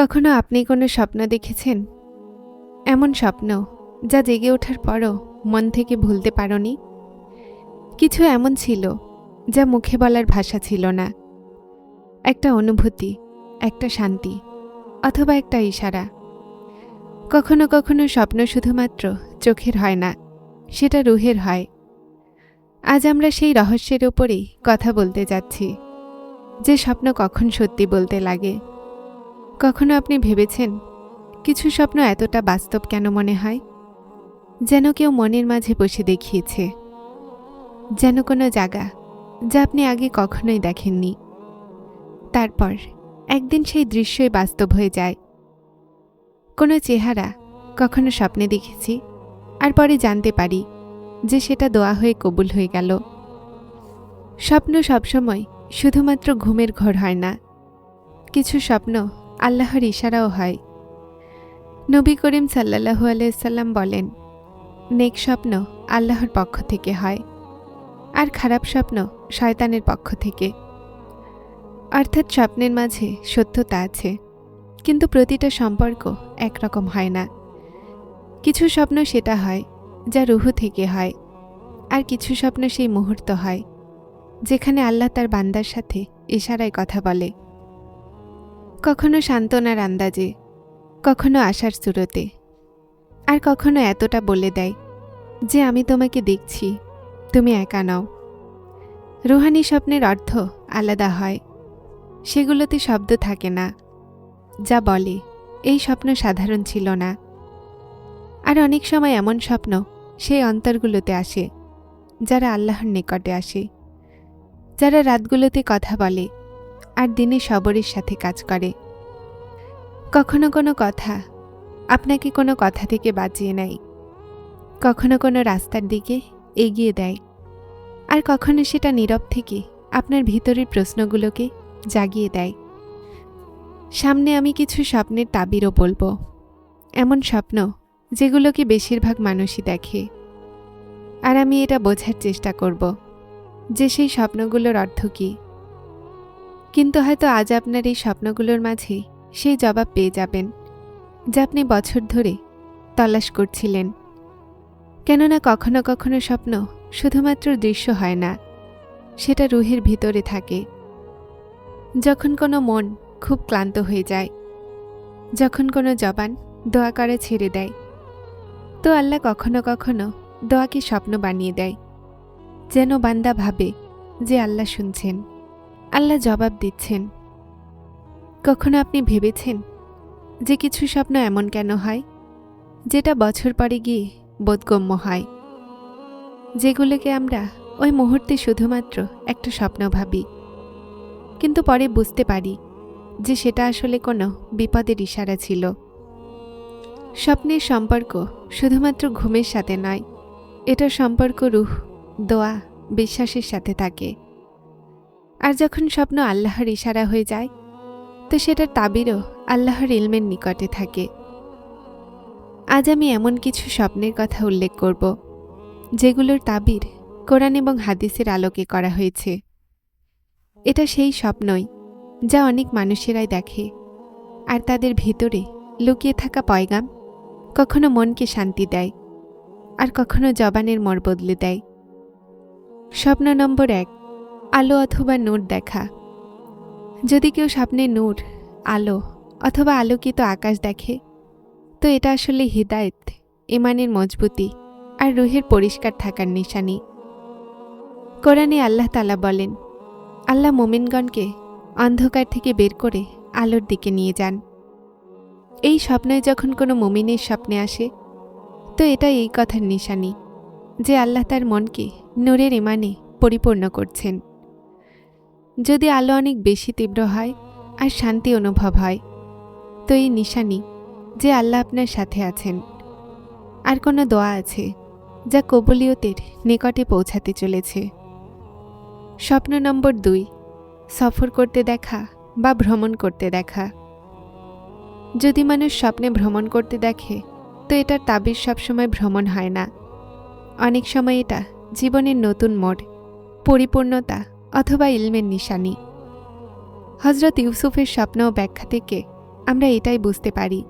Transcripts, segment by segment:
কখনো আপনি কোনো স্বপ্ন দেখেছেন? এমন স্বপ্ন যা জেগে ওঠার পরও মন থেকে ভুলতে পারোনি? কিছু এমন ছিল যা মুখে বলার ভাষা ছিল না। একটা অনুভূতি, একটা শান্তি অথবা একটা ইশারা। কখনো কখনো স্বপ্ন শুধুমাত্র চোখের হয় না, সেটা রুহের হয়। আজ আমরা সেই রহস্যের ওপরেই কথা বলতে যাচ্ছি, যে স্বপ্ন কখন সত্যি বলতে লাগে। কখনো আপনি ভেবেছেন কিছু স্বপ্ন এতটা বাস্তব কেন মনে হয়? যেন কেউ মনের মাঝে বসে দেখিয়েছে। যেন কোনো জায়গা যা আপনি আগে কখনোই দেখেননি। তারপর একদিন সেই দৃশ্যই বাস্তব হয়ে যায়। কোনো চেহারা কখনো স্বপ্নে দেখেছি আর পরে জানতে পারি যে সেটা দোয়া হয়ে কবুল হয়ে গেল। স্বপ্ন সবসময় শুধুমাত্র ঘুমের ঘর হয় না। কিছু স্বপ্ন আল্লাহর ইশারাও হয়। নবী করিম সাল্লাহু আলাইসাল্লাম বলেন, নেক স্বপ্ন আল্লাহর পক্ষ থেকে হয়, আর খারাপ স্বপ্ন শয়তানের পক্ষ থেকে। অর্থাৎ স্বপ্নের মাঝে সত্যতা আছে, কিন্তু প্রতিটা সম্পর্ক একরকম হয় না। কিছু স্বপ্ন সেটা হয়, যা রুহু থেকে হয়, আর কিছু স্বপ্ন সেই মুহূর্ত হয়, যেখানে আল্লাহ তার বান্দার সাথে ইশারায় কথা বলে। কখনো সান্ত্বনার আন্দাজে, কখনো আশার সুরতে। আর কখনো এতটা বলে দেয় যে, আমি তোমাকে দেখছি, তুমি একা নাও। রুহানি স্বপ্নের অর্থ আলাদা হয়। সেগুলোতে শব্দ থাকে না। যা বলে, এই স্বপ্ন সাধারণ ছিল না। আর অনেক সময় এমন স্বপ্ন সেই অন্তরগুলোতে আসে, যারা আল্লাহর নিকটে আসে, যারা রাতগুলোতে কথা বলে আর দিনে সবরের সাথে কাজ করে। কখনো কোনো কথা আপনাকে কোনো কথা থেকে বাঁচিয়ে নেয়। কখনো কোনো রাস্তার দিকে এগিয়ে দেয়। আর কখনো সেটা নীরব থেকে আপনার ভিতরের প্রশ্নগুলোকে জাগিয়ে দেয়। সামনে আমি কিছু স্বপ্নের তাবিরও বলব। এমন স্বপ্ন যেগুলোকে বেশিরভাগ মানুষই দেখে। আর আমি এটা বোঝার চেষ্টা করব যে সেই স্বপ্নগুলোর অর্থ কী। কিন্তু হয়তো আজ আপনার এই স্বপ্নগুলোর মাঝে সেই জবাব পেয়ে যাবেন, যা আপনি বছর ধরে তলাশ করছিলেন। কেননা কখনো কখনো স্বপ্ন শুধুমাত্র দৃশ্য হয় না, সেটা রুহের ভিতরে থাকে। যখন কোনো মন খুব ক্লান্ত হয়ে যায়, যখন কোনো জবান দোয়া করে ছেড়ে দেয়, তো আল্লাহ কখনো কখনো দোয়াকে স্বপ্ন বানিয়ে দেয়, যেন বান্দা ভাবে যে আল্লাহ শুনছেন। আল্লাহ জবাব দিচ্ছেন। কখনো আপনি ভেবেছেন যে কিছু স্বপ্ন এমন কেন হয়? যেটা বছর পরে গিয়ে বোধগম্য হয়। যেগুলোকে আমরা ওই মুহূর্তে শুধুমাত্র একটা স্বপ্ন ভাবি। কিন্তু পরে বুঝতে পারি যে সেটা আসলে কোনো বিপদের ইশারা ছিল। স্বপ্নের সম্পর্ক শুধুমাত্র ঘুমের সাথে নয় এটা সম্পর্ক রুহ, দোয়া, বিশ্বাসের সাথে থাকে। আর যখন স্বপ্ন আল্লাহর ইশারা হয়ে যায়, তো সেটার তাবিরও আল্লাহর ইলমের নিকটে থাকে। আজ আমি এমন কিছু স্বপ্নের কথা উল্লেখ করব, যেগুলোর তাবির কোরআন এবং হাদিসের আলোকে করা হয়েছে। এটা সেই স্বপ্নই যা অনেক মানুষেরাই দেখে, আর তাদের ভেতরে লুকিয়ে থাকা পয়গাম কখনো মনকে শান্তি দেয়, আর কখনো জবানের মোড় বদলে দেয়। স্বপ্ন নম্বর এক আলো অথবা নূর দেখা। যদি কেউ স্বপ্নে নূর, আলো অথবা আলোকিত আকাশ দেখে, তো এটা আসলে হৃদায়ত, ইমানের মজবুতি আর রুহের পরিষ্কার থাকার নিশানি। কোরআনে আল্লাহ তালা বলেন, আল্লাহ মোমিনগণকে অন্ধকার থেকে বের করে আলোর দিকে নিয়ে যান। এই স্বপ্নে যখন কোনো মোমিনের স্বপ্নে আসে, তো এটা এই কথার নিশানি যে আল্লাহ তার মনকে নূরের ইমানে পরিপূর্ণ করছেন। যদি আলো অনেক বেশি তীব্র হয় আর শান্তি অনুভব হয়, তো এই নিশানি যে আল্লাহ আপনার সাথে আছেন। আর কোনো দোয়া আছে যা কবুলিয়তের নিকটে পৌঁছাতে চলেছে? স্বপ্ন নম্বর দুই, সফর করতে দেখা বা ভ্রমণ করতে দেখা। যদি মানুষ স্বপ্নে ভ্রমণ করতে দেখে, তো এটার তাবির সবসময় ভ্রমণ হয় না। অনেক সময় এটা জীবনের নতুন মোড়, পরিপূর্ণতা অথবা ইলমের নিশানি। হজরত ইউসুফের স্বপ্ন ও ব্যাখ্যা থেকে আমরা এটাই বুঝতে পারি।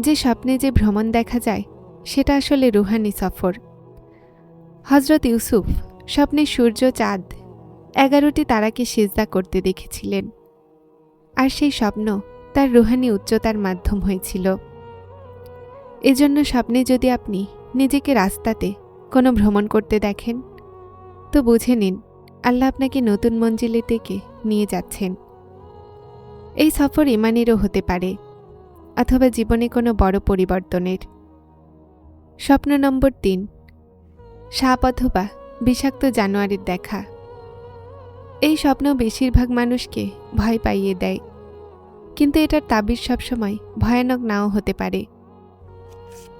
যে স্বপ্নে যে ভ্রমণ দেখা যায়, সেটা আসলে রুহানি সফর। হজরত ইউসুফ স্বপ্নে সূর্য, চাঁদ, এগারোটি তারাকে সেজদা করতে দেখেছিলেন। আর সেই স্বপ্ন তার রুহানি উচ্চতার মাধ্যম হয়েছিল। এজন্য স্বপ্নে যদি আপনি নিজেকে রাস্তাতে কোনো ভ্রমণ করতে দেখেন, তো বুঝে নিন আল্লাহ আপনাকে নতুন মঞ্জিলের দিকে নিয়ে যাচ্ছেন। এই সফর ইমানেরও হতে পারে, অথবা জীবনে কোনো বড় পরিবর্তনের। স্বপ্ন নম্বর তিন, সাপ অথবা বিষাক্ত জানোয়ারের দেখা। এই স্বপ্ন বেশিরভাগ মানুষকে ভয় পাইয়ে দেয়, কিন্তু এটার তাবির সবসময় ভয়ানক নাও হতে পারে।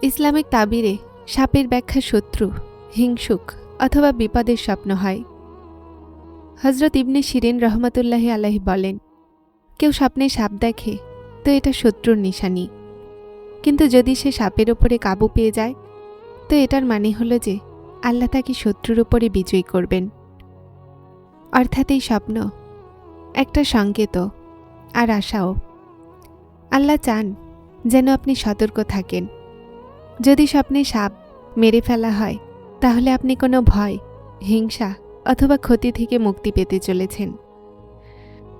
ইসলামিক তাবিরে সাপের ব্যাখ্যা শত্রু, হিংসুক অথবা বিপদের স্বপ্ন হয়। হজরত ইবনে শিরিন রহমতুল্লাহ আলাহি বলেন, কেউ স্বপ্নে সাপ দেখে, তো এটা শত্রুর নিশানি। কিন্তু যদি সে সাপের ওপরে কাবু পেয়ে যায়, তো এটার মানে হলো যে আল্লাহ তাকে শত্রুর ওপরে বিজয়ী করবেন। অর্থাৎ এই স্বপ্ন, একটা সংকেত আর আশাও। আল্লাহ চান যেন আপনি সতর্ক থাকেন। যদি স্বপ্নে সাপ মেরে ফেলা হয়, তাহলে আপনি কোনো ভয়, হিংসা অথবা ক্ষতি থেকে মুক্তি পেতে চলেছেন।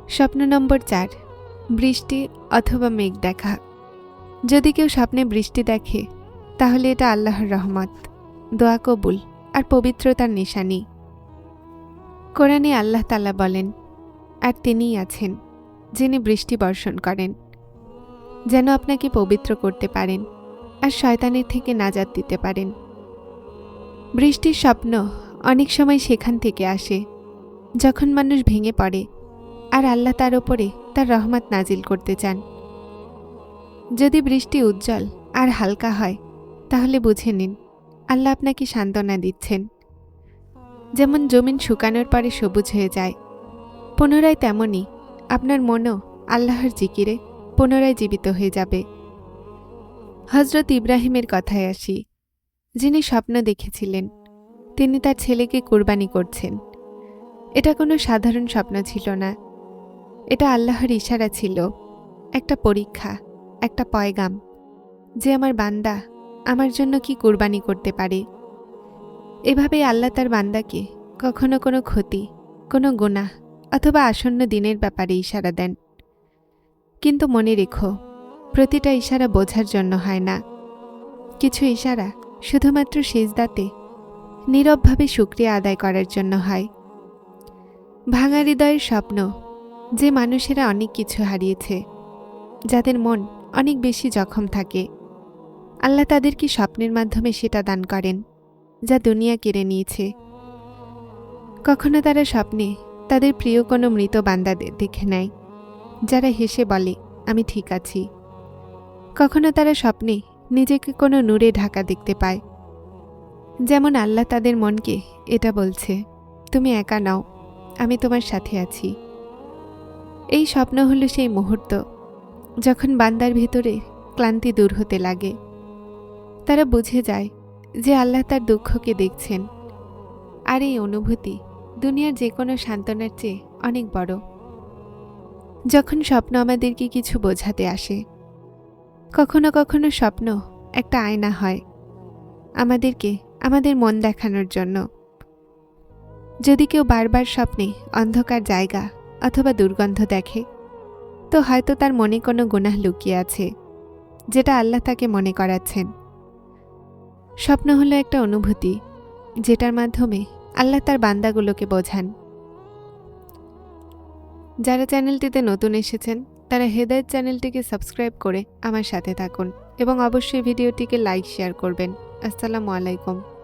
স্বপ্ন নম্বর চার, বৃষ্টি অথবা মেঘ দেখা। যদি কেউ স্বপ্নে বৃষ্টি দেখে, তাহলে এটা আল্লাহর রহমত। দোয়া কবুল আর পবিত্রতার নিশানি। কোরআনে আল্লাহ তালা বলেন, আর তিনিই আছেন যিনি বৃষ্টি বর্ষণ করেন, যেন আপনাকে পবিত্র করতে পারেন আর শয়তানের থেকে নাজাত দিতে পারেন। বৃষ্টির স্বপ্ন অনেক সময় সেখান থেকে আসে, যখন মানুষ ভেঙে পড়ে আর আল্লাহ তার ওপরে তার রহমত নাজিল করতে চান। যদি বৃষ্টি উজ্জ্বল আর হালকা হয়, তাহলে বুঝে নিন, আল্লাহ আপনাকে সান্ত্বনা দিচ্ছেন। যেমন জমিন শুকানোর পরে সবুজ হয়ে যায়, পুনরায় তেমনই আপনার মনও আল্লাহর জিকিরে পুনরায় জীবিত হয়ে যাবে। হজরত ইব্রাহিমের কথায় আসি, যিনি স্বপ্ন দেখেছিলেন। তিনি তার ছেলেকে কোরবানি করছেন। এটা কোনো সাধারণ স্বপ্ন ছিল না। এটা আল্লাহর ইশারা ছিল। একটা পরীক্ষা, একটা পয়গাম। যে আমার বান্দা আমার জন্য কি কোরবানি করতে পারে? এভাবে আল্লাহ তার বান্দাকে কখনো কোনো ক্ষতি, কোনো গোনা অথবা আসন্ন দিনের ব্যাপারে ইশারা দেন। কিন্তু মনে রেখো, প্রতিটা ইশারা বোঝার জন্য হয় না। কিছু ইশারা শুধুমাত্র সেজদাতে নীরবভাবে শুক্রিয়া আদায় করার জন্য হয়। ভাঙা হৃদয়ের স্বপ্ন, যে মানুষেরা অনেক কিছু হারিয়েছে, যাদের মন অনেক বেশি জখম থাকে। আল্লাহ তাদেরকে স্বপ্নের মাধ্যমে সেটা দান করেন, যা দুনিয়া কেড়ে নিয়েছে। কখনো তারা স্বপ্নে তাদের প্রিয় কোনো মৃত বান্দাদের দেখে নেয়, যারা হেসে বলে, আমি ঠিক আছি। কখনো তারা স্বপ্নে নিজেকে কোনো নূরে ঢাকা দেখতে পায় যেমন আল্লাহ তাদের মনকে এটা বলছে, তুমি একা নাও, আমি তোমার সাথে আছি। এই স্বপ্ন হলো সেই মুহূর্ত যখন বান্দার ভেতরে ক্লান্তি দূর হতে লাগে। তারা বুঝে যায় যে আল্লাহ তার দুঃখকে দেখছেন। আর এই অনুভূতি দুনিয়ার যে কোনো সান্ত্বনার চেয়ে অনেক বড়। যখন স্বপ্ন আমাদেরকে কিছু বোঝাতে আসে, কখনো কখনো স্বপ্ন একটা আয়না হয়। আমাদেরকে আমাদের মন দেখানোর জন্য। যদি কেউ বারবার স্বপ্নে অন্ধকার জায়গা অথবা দুর্গন্ধ দেখে, তো হয়তো তার মনে কোনো গুনাহ লুকিয়ে আছে, যেটা আল্লাহ তাকে মনে করাচ্ছেন। স্বপ্ন হলো একটা অনুভূতি, যেটার মাধ্যমে আল্লাহ তার বান্দাগুলোকে বোঝান। যারা চ্যানেলটিতে নতুন এসেছেন, তারা হেদায়ত চ্যানেলটিকে সাবস্ক্রাইব করে আমার সাথে থাকুন এবং অবশ্যই ভিডিওটিকে লাইক, শেয়ার করবেন। আসসালামু আলাইকুম।